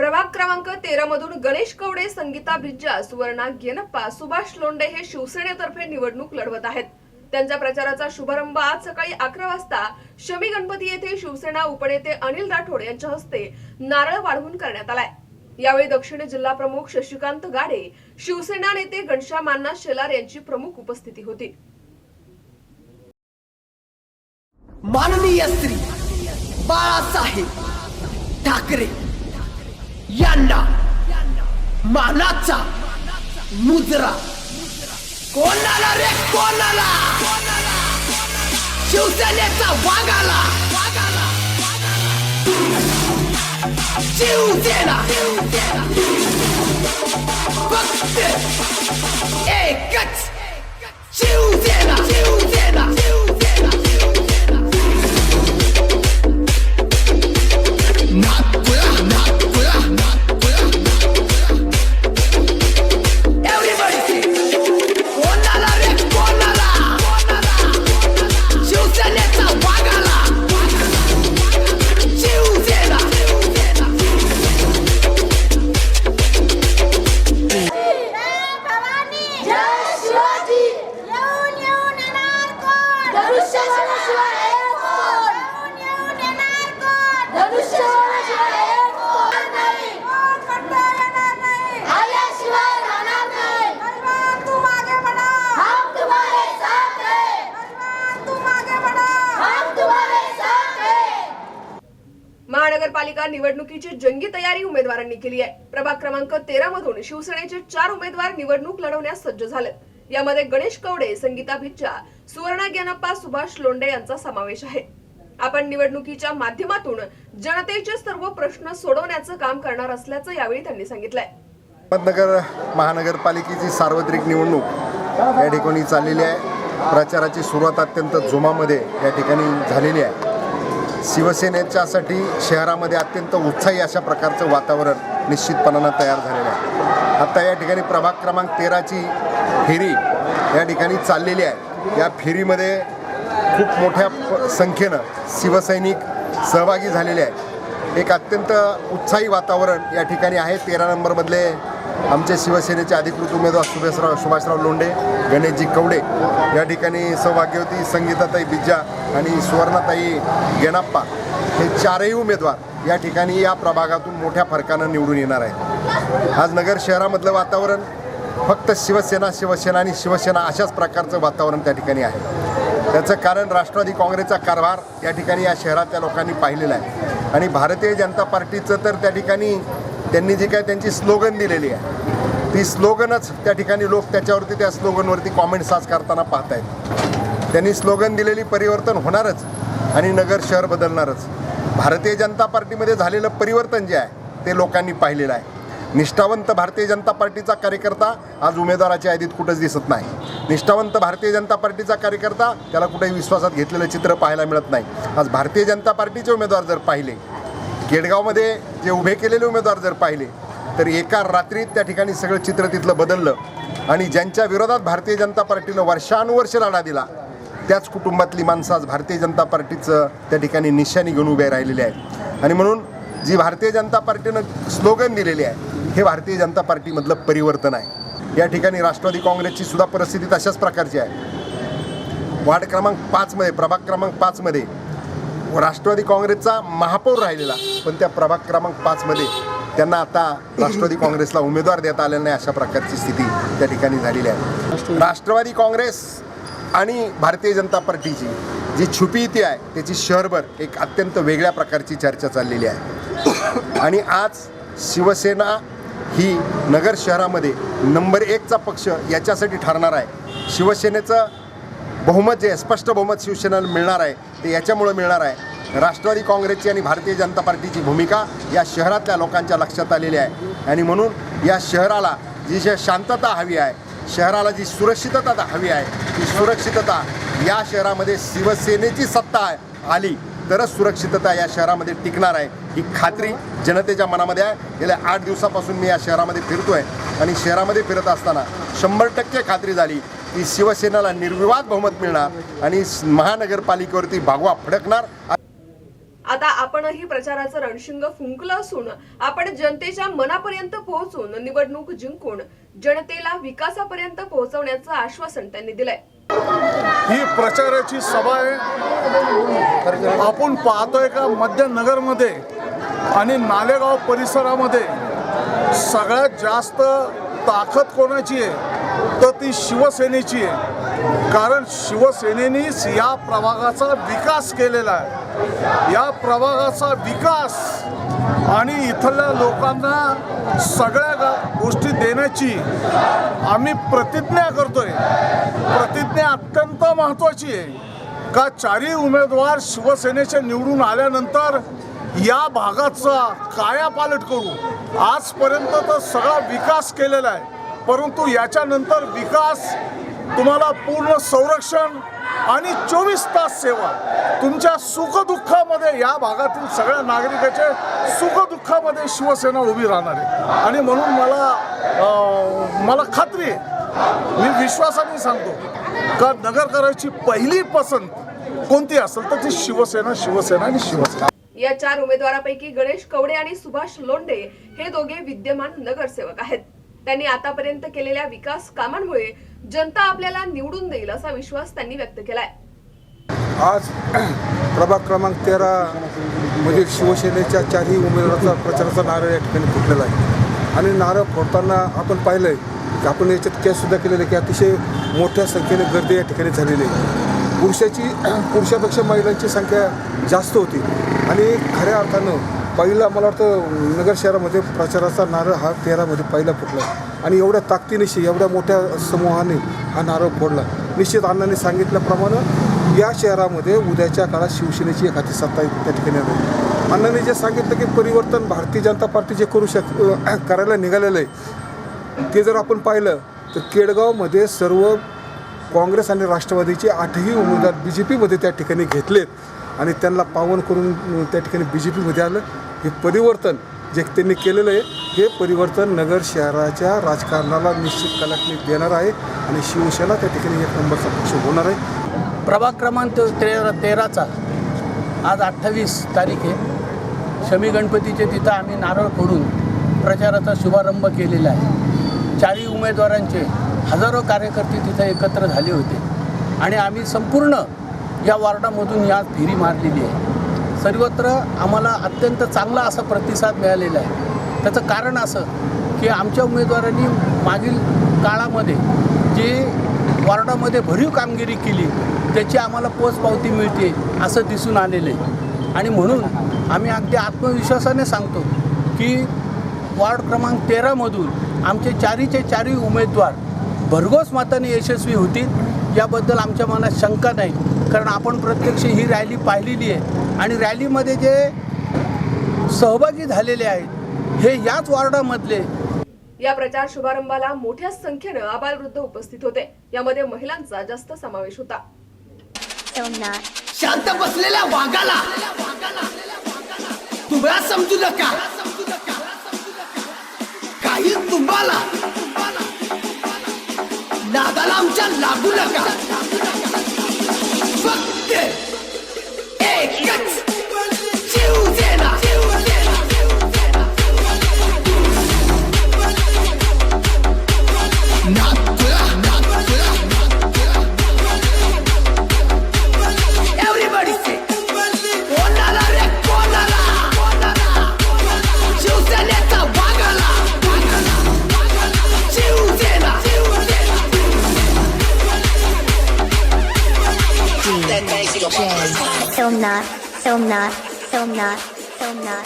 प्रभाग क्रमांक तेरा मधून गणेश कवडे संगीता भिज्जा सुवर्णा गेनप्पा सुभाष लोंडे हे शिवसेनेतर्फे निवडणूक लढवत आहेत. त्यांच्या प्रचाराचा शुभारंभ आज सकाळी अकरा वाजता शमी गणपती येथे शिवसेना उपनेते अनिल राठोड यांच्या हस्ते नारळ वाढवून करण्यात आलाय. यावेळी दक्षिण जिल्हा प्रमुख शशिकांत गाडे शिवसेना नेते घनश्याम अण्णा शेलार यांची प्रमुख उपस्थिती होती. माननीय Shri Balasaheb Thackeray Yana, Manata, Mudra, Konala Re Konala, Chiuseneta Wagala, Chiusena, Bakte, Ekat. महानगरपालिका निवडणुकीची जंगी तयारी उमेदवारांनी केली आहे. प्रभाग क्रमांक तेरा मधून शिवसेनेचे चार उमेदवार निवडणूक लढवण्यास सज्ज झालेत. यामध्ये गणेश कवडे संगीता भिच्चा सुवर्णा ज्ञानप्पा सुभाष लोंढे यांचा समावेश आहे. आपण निवडणुकीच्या माध्यमातून जनतेचे सर्व प्रश्न सोडवण्याचं काम करणार असल्याचं यावेळी त्यांनी सांगितलंय. अहमदनगर महानगरपालिकेची सार्वत्रिक निवडणूक या ठिकाणी चाललेली आहे. प्रचाराची सुरुवात अत्यंत जोमामध्ये या ठिकाणी झालेली आहे. शिवसेनेच्यासाठी शहरामध्ये अत्यंत उत्साही अशा प्रकारचं वातावरण निश्चितपणानं तयार झालेलं आहे. आत्ता या ठिकाणी प्रभाग क्रमांक तेराची फेरी या ठिकाणी चाललेली आहे. या फेरीमध्ये खूप मोठ्या संख्येनं शिवसैनिक सहभागी झालेले आहेत. एक अत्यंत उत्साही वातावरण या ठिकाणी आहे. तेरा नंबरमधले आमचे शिवसेनेचे अधिकृत उमेदवार सुभाषराव सुभाषराव लोंढे गणेशजी कवडे या ठिकाणी सौभाग्यवती संगीताताई बिज्जा आणि सुवर्णाताई गेणाप्पा हे चारही उमेदवार या ठिकाणी या प्रभागातून मोठ्या फरकानं निवडून येणार आहेत. आज नगर शहरामधलं वातावरण फक्त शिवसेना शिवसेना आणि शिवसेना अशाच प्रकारचं वातावरण त्या ठिकाणी आहे. त्याचं कारण राष्ट्रवादी काँग्रेसचा कारभार या ठिकाणी या शहरातल्या लोकांनी पाहिलेला आहे. आणि भारतीय जनता पार्टीचं तर त्या ठिकाणी त्यांनी जी काय त्यांची स्लोगन दिलेली आहे ती स्लोगनच त्या ठिकाणी लोक त्याच्यावरती त्या स्लोगनवरती कॉमेंट्स आज करताना पाहत आहेत त्यांनी स्लोगन दिलेली परिवर्तन होणारच आणि नगर शहर बदलणारच. भारतीय जनता पार्टीमध्ये झालेलं परिवर्तन जे आहे ते लोकांनी पाहिलेलं आहे. निष्ठावंत भारतीय जनता पार्टीचा कार्यकर्ता आज उमेदवाराच्या यादीत कुठंच दिसत नाही. निष्ठावंत भारतीय जनता पार्टीचा कार्यकर्ता त्याला कुठेही विश्वासात घेतलेलं चित्र पाहायला मिळत नाही. आज भारतीय जनता पार्टीचे उमेदवार जर पाहिले केडगावमध्ये जे उभे केलेले उमेदवार जर पाहिले तर एका रात्रीत त्या ठिकाणी सगळं चित्र तिथलं बदललं. आणि ज्यांच्या विरोधात भारतीय जनता पार्टीनं वर्षानुवर्ष लढा दिला त्याच कुटुंबातली माणसं आज भारतीय जनता पार्टीचं त्या ठिकाणी निशाणी घेऊन उभे राहिलेले आहेत. आणि म्हणून जी भारतीय जनता पार्टीनं स्लोगन दिलेली आहे हे भारतीय जनता पार्टीमधलं परिवर्तन आहे. या ठिकाणी राष्ट्रवादी काँग्रेसची सुद्धा परिस्थिती तशाच प्रकारची आहे. वार्ड क्रमांक पाचमध्ये प्रभाग क्रमांक पाचमध्ये राष्ट्रवादी काँग्रेसचा महापौर राहिलेला पण त्या प्रभाग क्रमांक पाचमध्ये त्यांना आता राष्ट्रवादी काँग्रेसला उमेदवार देता आलेला नाही अशा प्रकारची स्थिती त्या ठिकाणी झालेली आहे. राष्ट्रवादी काँग्रेस आणि भारतीय जनता पार्टीची जी छुपी इथे आहे त्याची शहरभर एक अत्यंत वेगळ्या प्रकारची चर्चा चाललेली आहे. आणि आज शिवसेना ही नगर शहरामध्ये नंबर एकचा पक्ष याच्यासाठी ठरणार आहे. शिवसेनेचं बहुमत जे स्पष्ट बहुमत शिवसेनेला मिळणार आहे ते याच्यामुळं मिळणार आहे. राष्ट्रवादी काँग्रेसची आणि भारतीय जनता पार्टीची भूमिका या शहरातल्या लोकांच्या लक्षात आलेली आहे. आणि म्हणून या शहराला जी शे- शांतता हवी आहे शहराला जी सुरक्षितता हवी आहे ती सुरक्षितता या शहरामध्ये शिवसेनेची सत्ता आहे- आली तरच सुरक्षितता या शहरामध्ये टिकणार आहे ही खात्री जनतेच्या मनामध्ये आहे. गेल्या आठ दिवसापासून मी या शहरामध्ये फिरतो आहे आणि शहरामध्ये फिरत असताना शंभर टक्के खात्री झाली की शिवसेनेला निर्विवाद बहुमत मिळणार आणि महानगरपालिकेवरती भागवा फडकणार. आता आपणही प्रचाराचं रणशिंग फुंकलं असून आपण जनतेच्या मनापर्यंत पोहोचून निवडणूक जिंकून जनतेला विकासापर्यंत पोहोचवण्याचं आश्वासन त्यांनी दिलंय. ही प्रचाराची सभा आहे. आपण पाहतोय का मध्यनगरमध्ये आणि नालेगाव परिसरामध्ये सगळ्यात जास्त ताकद कोणाची आहे? तर ती शिवसेनेची आहे. कारण शिवसेनेनीच या प्रभागाचा विकास केलेला आहे. या प्रभागाचा विकास आणि इथल्या लोकांना सगळ्या गा- गोष्टी देण्याची आम्ही प्रतिज्ञा करतोय. प्रतिज्ञा अत्यंत महत्त्वाची आहे. का चारही उमेदवार शिवसेनेचे निवडून आल्यानंतर या भागाचा कायापालट करू. आजपर्यंत तर सगळा विकास केलेला आहे. परंतु याच्यानंतर विकास तुम्हाला पूर्ण संरक्षण आणि चोवीस तास सेवा. तुमच्या सुखदुःखामध्ये या भागातील सगळ्या नागरिकाचे सुखदुःखामध्ये शिवसेना उभी राहणार आहे. आणि म्हणून मला मला खात्री आहे मी विश्वासाने सांगतो का नगरकराची पहिली पसंत कोणती असेल तर ती शिवसेना शिवसेना आणि शिवसेना. या चार उमेदवारापैकी गणेश कवडे आणि सुभाष लोंढे हे दोघे विद्यमान नगरसेवक आहेत. त्यांनी आतापर्यंत केलेल्या विकास कामांमुळे जनता आपल्याला निवडून देईल असा विश्वास त्यांनी व्यक्त केलाय. आज प्रभाग क्रमांक तेरा मधील शिवसेनेच्या चारही उमेदवाराचा प्रचाराचा नारळ या ठिकाणी फुटलेला आहे. आणि नारळ फोडताना आपण पाहिलं आहे की आपण याच्यात कॅसुद्धा केलेलं आहे की अतिशय मोठ्या संख्येने गर्दी या ठिकाणी झालेली आहे. पुरुषाची पुरुषापेक्षा महिलांची संख्या जास्त होती. आणि खऱ्या अर्थानं पहिला मला वाटतं नगर शहरामध्ये प्रचाराचा नारळ हा तेरामध्ये पहिला फुटला. आणि एवढ्या ताकदीनिशी एवढ्या मोठ्या समूहाने हा नारळ फोडला. निश्चित अण्णांनी सांगितल्याप्रमाणे या शहरामध्ये उद्याच्या काळात शिवसेनेची एक हाती सत्ता त्या ठिकाणी आली. अण्णांनी जे सांगितलं की परिवर्तन भारतीय जनता पार्टी जे करू शक करायला निघालेलं आहे ते जर आपण पाहिलं तर केडगावमध्ये सर्व काँग्रेस आणि राष्ट्रवादीचे आठही उमेदवार बी जे पीमध्ये त्या ठिकाणी घेतलेत. आणि त्यांना पावन करून त्या ठिकाणी बी जे पीमध्ये आलं. हे परिवर्तन जे त्यांनी केलेलं आहे हे परिवर्तन नगर शहराच्या राजकारणाला निश्चित कलाटणी देणार आहे आणि शिवसेना त्या ठिकाणी एक नंबरचा पक्ष होणार आहे. प्रभाग क्रमांक तेरा तेराचा आज अठ्ठावीस तारीख आहे. शमी गणपतीचे तिथं आम्ही नारळ फोडून प्रचाराचा शुभारंभ केलेला आहे. चारही उमेदवारांचे हजारो कार्यकर्ते तिथं एकत्र झाले होते. आणि आम्ही संपूर्ण या वॉर्डामधून या फेरी मारलेली आहे. सर्वत्र आम्हाला अत्यंत चांगला असा प्रतिसाद मिळालेला आहे. त्याचं कारण असं की आमच्या उमेदवारांनी मागील काळामध्ये जे वॉर्डामध्ये भरीव कामगिरी केली त्याची आम्हाला पोचपावती मिळते असं दिसून आलेलं आहे. आणि म्हणून आम्ही अगदी आत्मविश्वासाने सांगतो की वॉर्ड क्रमांक तेरामधून आमचे चारीचे चारही उमेदवार भरघोस मताने यशस्वी होतील याबद्दल आमच्या मनात शंका नाही. कारण आपण प्रत्यक्ष ही रॅली पाहिलेली आहे. आणि रॅलीमध्ये जे सहभागी झालेले आहेत हे याच वॉर्डामधले या प्रचार शुभारंभाला मोठ्या संख्येनं आबालवृद्ध उपस्थित होते. यामध्ये महिलांचा जास्त समावेश होता. शांत बसलेल्या वाघाला. तुम्हाला समजू नका. काही तुम्हाला नादाला आमच्या लागू नका. not, so not, so not.